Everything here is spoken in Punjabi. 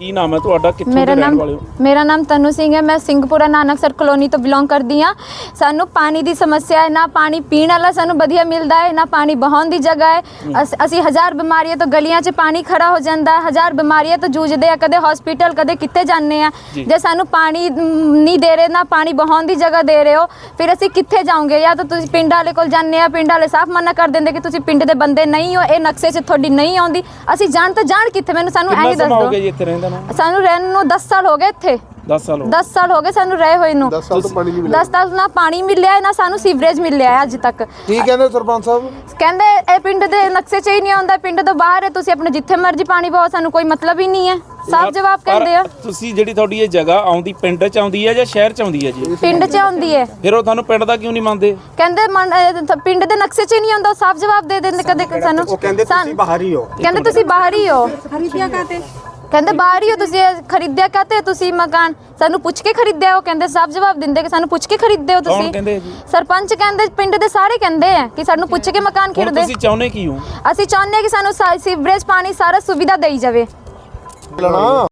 ਕੀ ਨਾਮ ਹੈ ਤੁਹਾਡਾ? ਕਿੱਥੋਂ ਦੇ ਮੇਰਾ ਰਹਿਣ ਨਾਮ ਵਾਲੇ ਹੋ? ਮੇਰਾ ਨਾਮ ਤਨੂ ਸਿੰਘ ਹੈ। ਮੈਂ ਸਿੰਘਪੁਰਾ ਨਾਨਕਸਰ ਕਲੋਨੀ ਤੋਂ ਬਿਲੋਂਗ ਕਰਦੀ ਹਾਂ। ਸਾਨੂੰ ਪਾਣੀ ਦੀ ਸਮੱਸਿਆ ਹੈ ਨਾ ਪਾਣੀ ਪੀਣ ਵਾਲਾ ਸਾਨੂੰ ਵਧੀਆ ਮਿਲਦਾ ਹੈ ਨਾ ਪਾਣੀ ਬਹਾਉਣ ਦੀ ਜਗ੍ਹਾ ਹੈ। ਅਸ- ਅਸੀਂ ਹਜ਼ਾਰ ਬਿਮਾਰੀਆਂ ਤੋਂ ਗਲੀਆਂ 'ਚ ਪਾਣੀ ਖੜਾ ਹੋ ਜਾਂਦਾ ਹੈ। ਹਜ਼ਾਰ ਬਿਮਾਰੀਆਂ ਤੋਂ ਜੂਝਦੇ ਆ ਕਦੇ ਹਸਪੀਟਲ ਕਦੇ ਕਿੱਥੇ ਜਾਂਦੇ ਆ ਜੀ। ਜੇ ਸਾਨੂੰ ਪਾਣੀ ਮ, ਨਹੀਂ ਦੇ ਰਹੇ ਨਾ ਪਾਣੀ ਬਹਾਉਣ ਦੀ ਜਗ੍ਹਾ ਦੇ ਰਹੇ ਹੋ ਫਿਰ ਅਸੀਂ ਕਿੱਥੇ ਜਾਵਾਂਗੇ ਜਾਂ ਤਾਂ ਤੁਸੀਂ ਪਿੰਡ ਵਾਲੇ ਕੋਲ ਜਾਂਦੇ ਆ ਪਿੰਡ ਵਾਲੇ ਸਾਫ਼ ਮਨਾ ਕਰ ਦਿੰਦੇ ਕਿ ਤੁਸੀਂ ਪਿੰਡ ਦੇ ਬੰਦੇ ਨਹੀਂ ਹੋ ਇਹ ਨਕਸ਼ੇ 'ਚ ਤੁਹਾਡੀ ਨਹੀਂ ਆਉਂਦੀ। ਅਸੀਂ ਜਾਣ ਤਾਂ ਜਾਣ ਕਿੱਥੇ? ਮੈਨੂੰ ਸਾਨੂੰ ਕਿੰਨਾ ਐਂ ਦੱਸ ਸਮਾਂ ਹੋ ਗਿਆ ਦਿਓ ਜੀ ਇੱਥੇ ਰਹਿੰਦਾ ਨੂੰ। ਸਾਨੂੰ ਰਹਿਣ ਨੂੰ 10 ਸਾਲ ਹੋ ਗਏ ਇੱਥੇ। 10 ਸਾਲ ਹੋ 10 ਸਾਲ ਹੋ ਗਏ ਸਾਨੂੰ ਰਹੇ ਹੋਏ ਨੂੰ। 10 ਸਾਲ ਤੋਂ ਪਾਣੀ ਨਹੀਂ ਮਿਲਿਆ। 10 ਸਾਲ ਨਾ ਪਾਣੀ ਮਿਲਿਆ ਹੈ, ਨਾ ਸਾਨੂੰ ਸੀਵਰੇਜ ਮਿਲਿਆ ਹੈ ਅੱਜ ਤੱਕ। ਕੀ ਕਹਿੰਦੇ ਸਰਪੰਚ ਸਾਹਿਬ? ਕਹਿੰਦੇ ਇਹ ਪਿੰਡ ਦੇ ਨਕਸ਼ੇ 'ਚ ਹੀ ਨਹੀਂ ਆਉਂਦਾ ਪਿੰਡ ਤੋਂ ਬਾਹਰ ਹੈ ਤੁਸੀਂ ਆਪਣੇ ਜਿੱਥੇ ਮਰਜ਼ੀ ਪਾਣੀ ਪਾਓ ਸਾਨੂੰ ਕੋਈ ਮਤਲਬ ਹੀ ਨਹੀਂ ਹੈ। ਸਾਫ਼ ਜਵਾਬ ਕਹਿੰਦੇ ਆ। ਤੁਸੀਂ ਜਿਹੜੀ ਤੁਹਾਡੀ ਇਹ ਜਗ੍ਹਾ ਆਉਂਦੀ ਪਿੰਡ ਚ ਆਉਂਦੀ ਹੈ ਜਾਂ ਸ਼ਹਿਰ ਚ ਆਉਂਦੀ ਹੈ ਜੀ? ਪਿੰਡ 'ਚ ਆਉਂਦੀ ਹੈ। ਫਿਰ ਉਹ ਤੁਹਾਨੂੰ ਪਿੰਡ ਦਾ ਕਿਉਂ ਨਹੀਂ ਮੰਨਦੇ? ਕਹਿੰਦੇ ਪਿੰਡ ਦੇ ਨਕਸ਼ੇ 'ਚ ਹੀ ਨਹੀਂ ਆਉਂਦਾ ਸਾਫ਼ ਜਵਾਬ ਦੇ ਦਿੰਦੇ ਕਦੇ ਸਾਨੂੰ ਉਹ ਕਹਿੰਦੇ ਤੁਸੀਂ ਬਾਹਰੀ ਹੋ ਕਹਿੰਦੇ ਤੁਸੀਂ ਬਾਹਰ ਹੀ ਹੋ। ਖਰੀਦਿਆ ਕਾਤੇ? ਕਹਿੰਦੇ ਬਾਹਰ ਹੀ ਹੋ ਤੁਸੀਂ ਇਹ ਖਰੀਦਿਆ ਕਾਤੇ ਤੁਸੀਂ ਮਕਾਨ? ਸਾਨੂੰ ਪੁੱਛ ਕੇ ਖਰੀਦਿਆ ਹੋ ਕਹਿੰਦੇ ਸਾਫ਼ ਜਵਾਬ ਦਿੰਦੇ ਕਿ ਸਾਨੂੰ ਪੁੱਛ ਕੇ ਖਰੀਦਦੇ ਹੋ ਕੌਣ ਤੁਸੀਂ। ਕਹਿੰਦੇ ਆ ਜੀ? ਸਰਪੰਚ ਕਹਿੰਦੇ ਪਿੰਡ ਦੇ ਸਾਰੇ ਕਹਿੰਦੇ ਆ ਕਿ ਸਾਨੂੰ ਪੁੱਛ ਕੇ ਮਕਾਨ ਹੁਣ ਖਰੀਦੇ ਤੁਸੀਂ ਚਾਹੁੰਦੇ ਕੀ ਹੋ? ਅਸੀਂ ਚਾਹੁੰਦੇ ਹਾਂ ਕਿ ਸਾਨੂੰ ਸਾ- ਸੀਵਰੇਜ ਪਾਣੀ ਸਾਰਾ ਸੁਵਿਧਾ ਦੇਈ ਜਾਵੇ। ਲੈਣਾ।